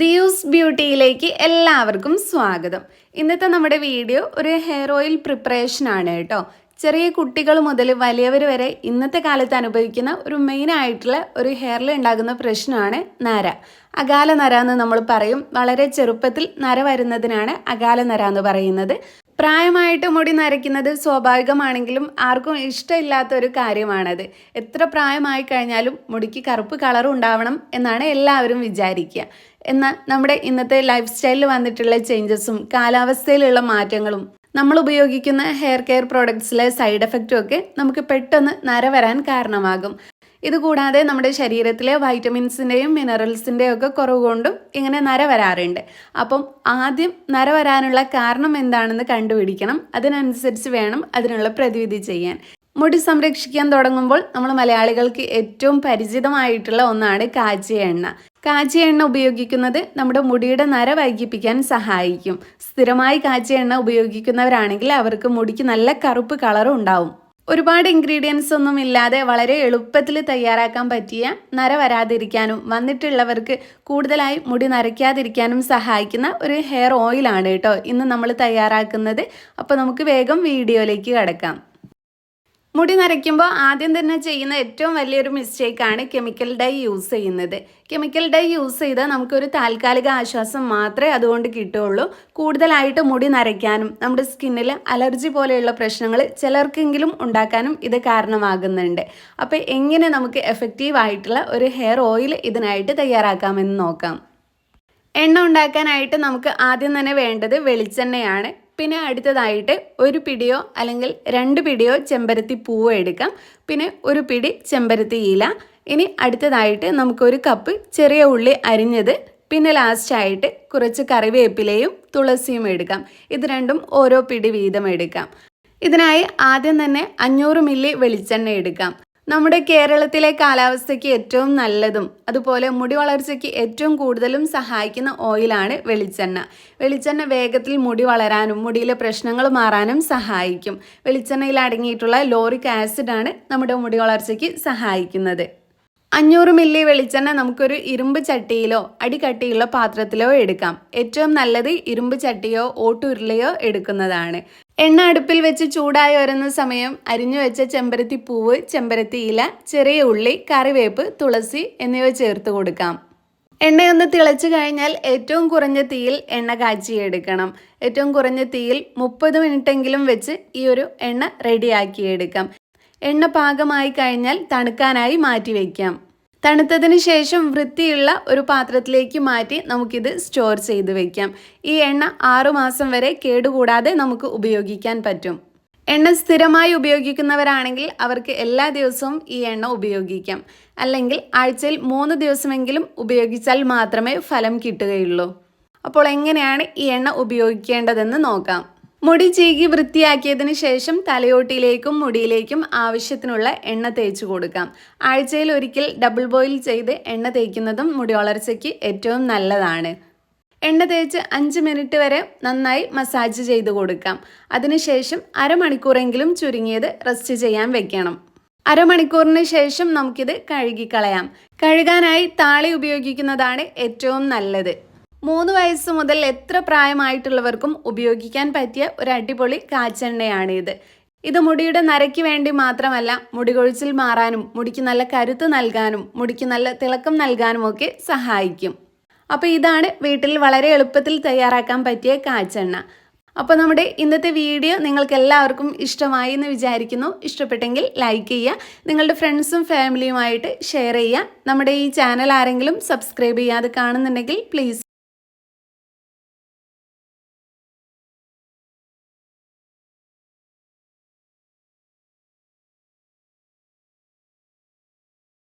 ദിയൂസ് ബ്യൂട്ടിയിലേക്ക് എല്ലാവർക്കും സ്വാഗതം. ഇന്നത്തെ നമ്മുടെ വീഡിയോ ഒരു ഹെയർ ഓയിൽ പ്രിപ്പറേഷൻ ആണ് കേട്ടോ. ചെറിയ കുട്ടികൾ മുതൽ വലിയവർ വരെ ഇന്നത്തെ കാലത്ത് അനുഭവിക്കുന്ന ഒരു മെയിൻ ആയിട്ടുള്ള ഒരു ഹെയറിൽ ഉണ്ടാകുന്ന പ്രശ്നമാണ് നര. അകാല നര എന്ന് നമ്മൾ പറയും. വളരെ ചെറുപ്പത്തിൽ നര വരുന്നതിനാണ് അകാല നര എന്ന് പറയുന്നത്. പ്രായമായിട്ട് മുടി നരയ്ക്കുന്നത് സ്വാഭാവികമാണെങ്കിലും ആർക്കും ഇഷ്ടമില്ലാത്ത ഒരു കാര്യമാണത്. എത്ര പ്രായമായി കഴിഞ്ഞാലും മുടിക്ക് കറുപ്പ് കളർ ഉണ്ടാവണം എന്നാണ് എല്ലാവരും വിചാരിക്കുക. എന്നാൽ നമ്മുടെ ഇന്നത്തെ ലൈഫ് സ്റ്റൈലിൽ വന്നിട്ടുള്ള ചേഞ്ചസും കാലാവസ്ഥയിലുള്ള മാറ്റങ്ങളും നമ്മൾ ഉപയോഗിക്കുന്ന ഹെയർ കെയർ പ്രോഡക്ട്സിലെ സൈഡ് എഫക്റ്റും ഒക്കെ നമുക്ക് പെട്ടെന്ന് നര വരാൻ കാരണമാകും. ഇതുകൂടാതെ നമ്മുടെ ശരീരത്തിലെ വൈറ്റമിൻസിന്റെയും മിനറൽസിന്റെയും ഒക്കെ കുറവ് കൊണ്ടും ഇങ്ങനെ നര വരാറുണ്ട്. അപ്പം ആദ്യം നര വരാനുള്ള കാരണം എന്താണെന്ന് കണ്ടുപിടിക്കണം. അതിനനുസരിച്ച് വേണം അതിനുള്ള പ്രതിവിധി ചെയ്യാൻ. മുടി സംരക്ഷിക്കാൻ തുടങ്ങുമ്പോൾ നമ്മൾ മലയാളികൾക്ക് ഏറ്റവും പരിചിതമായിട്ടുള്ള ഒന്നാണ് കാച്ചിയ എണ്ണ. കാച്ചിയ എണ്ണ ഉപയോഗിക്കുന്നത് നമ്മുടെ മുടിയുടെ നര വൈകിപ്പിക്കാൻ സഹായിക്കും. സ്ഥിരമായി കാച്ചിയ എണ്ണ ഉപയോഗിക്കുന്നവരാണെങ്കിൽ അവർക്ക് മുടിക്ക് നല്ല കറുപ്പ് കളറും ഉണ്ടാവും ഒരുപാട് ഇൻഗ്രീഡിയൻസ് ഒന്നും ഇല്ലാതെ വളരെ എളുപ്പത്തിൽ തയ്യാറാക്കാൻ പറ്റിയ നര വരാതിരിക്കാനും വന്നിട്ടുള്ളവർക്ക് കൂടുതലായി മുടി നരയ്ക്കാതിരിക്കാനും സഹായിക്കുന്ന ഒരു ഹെയർ ഓയിലാണ് കേട്ടോ ഇന്ന് നമ്മൾ തയ്യാറാക്കുന്നത്. അപ്പോൾ നമുക്ക് വേഗം വീഡിയോയിലേക്ക് കടക്കാം. മുടി നരയ്ക്കുമ്പോൾ ആദ്യം തന്നെ ചെയ്യുന്ന ഏറ്റവും വലിയൊരു മിസ്റ്റേക്കാണ് കെമിക്കൽ ഡൈ യൂസ് ചെയ്യുന്നത്. കെമിക്കൽ ഡൈ യൂസ് ചെയ്താൽ നമുക്കൊരു താൽക്കാലിക ആശ്വാസം മാത്രമേ അതുകൊണ്ട് കിട്ടുകയുള്ളൂ. കൂടുതലായിട്ട് മുടി നരയ്ക്കാനും നമ്മുടെ സ്കിന്നിൽ അലർജി പോലെയുള്ള പ്രശ്നങ്ങൾ ചിലർക്കെങ്കിലും ഉണ്ടാക്കാനും ഇത് കാരണമാകുന്നുണ്ട്. അപ്പോൾ എങ്ങനെ നമുക്ക് എഫക്റ്റീവ് ആയിട്ടുള്ള ഒരു ഹെയർ ഓയിൽ ഇതിനായിട്ട് തയ്യാറാക്കാമെന്ന് നോക്കാം. എണ്ണ ഉണ്ടാക്കാനായിട്ട് നമുക്ക് ആദ്യം തന്നെ വേണ്ടത് വെളിച്ചെണ്ണയാണ്. പിന്നെ അടുത്തതായിട്ട് ഒരു പിടിയോ അല്ലെങ്കിൽ രണ്ട് പിടിയോ ചെമ്പരത്തി പൂവ് എടുക്കാം. പിന്നെ ഒരു പിടി ചെമ്പരത്തി ഇല. ഇനി അടുത്തതായിട്ട് നമുക്കൊരു കപ്പ് ചെറിയ ഉള്ളി അരിഞ്ഞത്. പിന്നെ ലാസ്റ്റായിട്ട് കുറച്ച് കറിവേപ്പിലയും തുളസിയും എടുക്കാം. ഇത് രണ്ടും ഓരോ പിടി വീതം എടുക്കാം. ഇതിനായി ആദ്യം തന്നെ അഞ്ഞൂറ് മില്ലി വെളിച്ചെണ്ണ എടുക്കാം. നമ്മുടെ കേരളത്തിലെ കാലാവസ്ഥയ്ക്ക് ഏറ്റവും നല്ലതും അതുപോലെ മുടി വളർച്ചയ്ക്ക് ഏറ്റവും കൂടുതലും സഹായിക്കുന്ന ഓയിലാണ് വെളിച്ചെണ്ണ. വെളിച്ചെണ്ണ വേഗത്തിൽ മുടി വളരാനും മുടിയിലെ പ്രശ്നങ്ങൾ മാറാനും സഹായിക്കും. വെളിച്ചെണ്ണയിൽ അടങ്ങിയിട്ടുള്ള ലോറിക് ആസിഡ് ആണ് നമ്മുടെ മുടി വളർച്ചയ്ക്ക് സഹായിക്കുന്നത്. അഞ്ഞൂറ് മില്ലി വെളിച്ചെണ്ണ നമുക്കൊരു ഇരുമ്പ് ചട്ടിയിലോ അടികട്ടിയുള്ള പാത്രത്തിലോ എടുക്കാം. ഏറ്റവും നല്ലത് ഇരുമ്പ് ചട്ടിയോ ഓട്ടുരുളയോ എടുക്കുന്നതാണ്. എണ്ണ അടുപ്പിൽ വെച്ച് ചൂടായി വരുന്ന സമയം അരിഞ്ഞു വെച്ച ചെമ്പരത്തി പൂവ് ചെമ്പരത്തി ഇല ചെറിയ ഉള്ളി കറിവേപ്പ് തുളസി എന്നിവ ചേർത്ത് കൊടുക്കാം. എണ്ണയൊന്ന് തിളച്ചു കഴിഞ്ഞാൽ ഏറ്റവും കുറഞ്ഞ തീയിൽ എണ്ണ കാച്ചിയെടുക്കണം. ഏറ്റവും കുറഞ്ഞ തീയിൽ മുപ്പത് മിനിറ്റെങ്കിലും വെച്ച് ഈ ഒരു എണ്ണ റെഡിയാക്കിയെടുക്കാം എണ്ണ പാകമായി കഴിഞ്ഞാൽ തണുക്കാനായി മാറ്റി വയ്ക്കാം തണുത്തതിന് ശേഷം വൃത്തിയുള്ള ഒരു പാത്രത്തിലേക്ക് മാറ്റി നമുക്കിത് സ്റ്റോർ ചെയ്ത് വെക്കാം. ഈ എണ്ണ ആറുമാസം വരെ കേടുകൂടാതെ നമുക്ക് ഉപയോഗിക്കാൻ പറ്റും. എണ്ണ സ്ഥിരമായി ഉപയോഗിക്കുന്നവരാണെങ്കിൽ അവർക്ക് എല്ലാ ദിവസവും ഈ എണ്ണ ഉപയോഗിക്കാം. അല്ലെങ്കിൽ ആഴ്ചയിൽ മൂന്ന് ദിവസമെങ്കിലും ഉപയോഗിച്ചാൽ മാത്രമേ ഫലം കിട്ടുകയുള്ളൂ. അപ്പോൾ എങ്ങനെയാണ് ഈ എണ്ണ ഉപയോഗിക്കേണ്ടതെന്ന് നോക്കാം. മുടി ചീകി വൃത്തിയാക്കിയതിന് ശേഷം തലയോട്ടിയിലേക്കും മുടിയിലേക്കും ആവശ്യത്തിനുള്ള എണ്ണ തേച്ചു കൊടുക്കാം. ആഴ്ചയിൽ ഒരിക്കൽ ഡബിൾ ബോയിൽ ചെയ്ത് എണ്ണ തേക്കുന്നതും മുടി വളർച്ചയ്ക്ക് ഏറ്റവും നല്ലതാണ്. എണ്ണ തേച്ച് അഞ്ച് മിനിറ്റ് വരെ നന്നായി മസാജ് ചെയ്ത് കൊടുക്കാം. അതിനുശേഷം അരമണിക്കൂറെങ്കിലും ചുരുങ്ങിയത് റെസ്റ്റ് ചെയ്യാൻ വെക്കണം. അരമണിക്കൂറിന് ശേഷം നമുക്കിത് കഴുകിക്കളയാം. കഴുകാനായി താളി ഉപയോഗിക്കുന്നതാണ് ഏറ്റവും നല്ലത്. മൂന്ന് വയസ്സ് മുതൽ എത്ര പ്രായമായിട്ടുള്ളവർക്കും ഉപയോഗിക്കാൻ പറ്റിയ ഒരു അടിപൊളി കാച്ചെണ്ണയാണ് ഇത്. മുടിയുടെ നരയ്ക്ക് വേണ്ടി മാത്രമല്ല മുടി കൊഴിച്ചിൽ മാറാനും മുടിക്ക് നല്ല കരുത്ത് നൽകാനും മുടിക്ക് നല്ല തിളക്കം നൽകാനും ഒക്കെ സഹായിക്കും. അപ്പോൾ ഇതാണ് വീട്ടിൽ വളരെ എളുപ്പത്തിൽ തയ്യാറാക്കാൻ പറ്റിയ കാച്ചെണ്ണ. അപ്പോൾ നമ്മുടെ ഇന്നത്തെ വീഡിയോ നിങ്ങൾക്ക് എല്ലാവർക്കും ഇഷ്ടമായി എന്ന് വിചാരിക്കുന്നു. ഇഷ്ടപ്പെട്ടെങ്കിൽ ലൈക്ക് ചെയ്യുക നിങ്ങളുടെ ഫ്രണ്ട്സും ഫാമിലിയുമായിട്ട് ഷെയർ ചെയ്യുക. നമ്മുടെ ഈ ചാനൽ ആരെങ്കിലും സബ്സ്ക്രൈബ് ചെയ്യാതെ കാണുന്നുണ്ടെങ്കിൽ പ്ലീസ്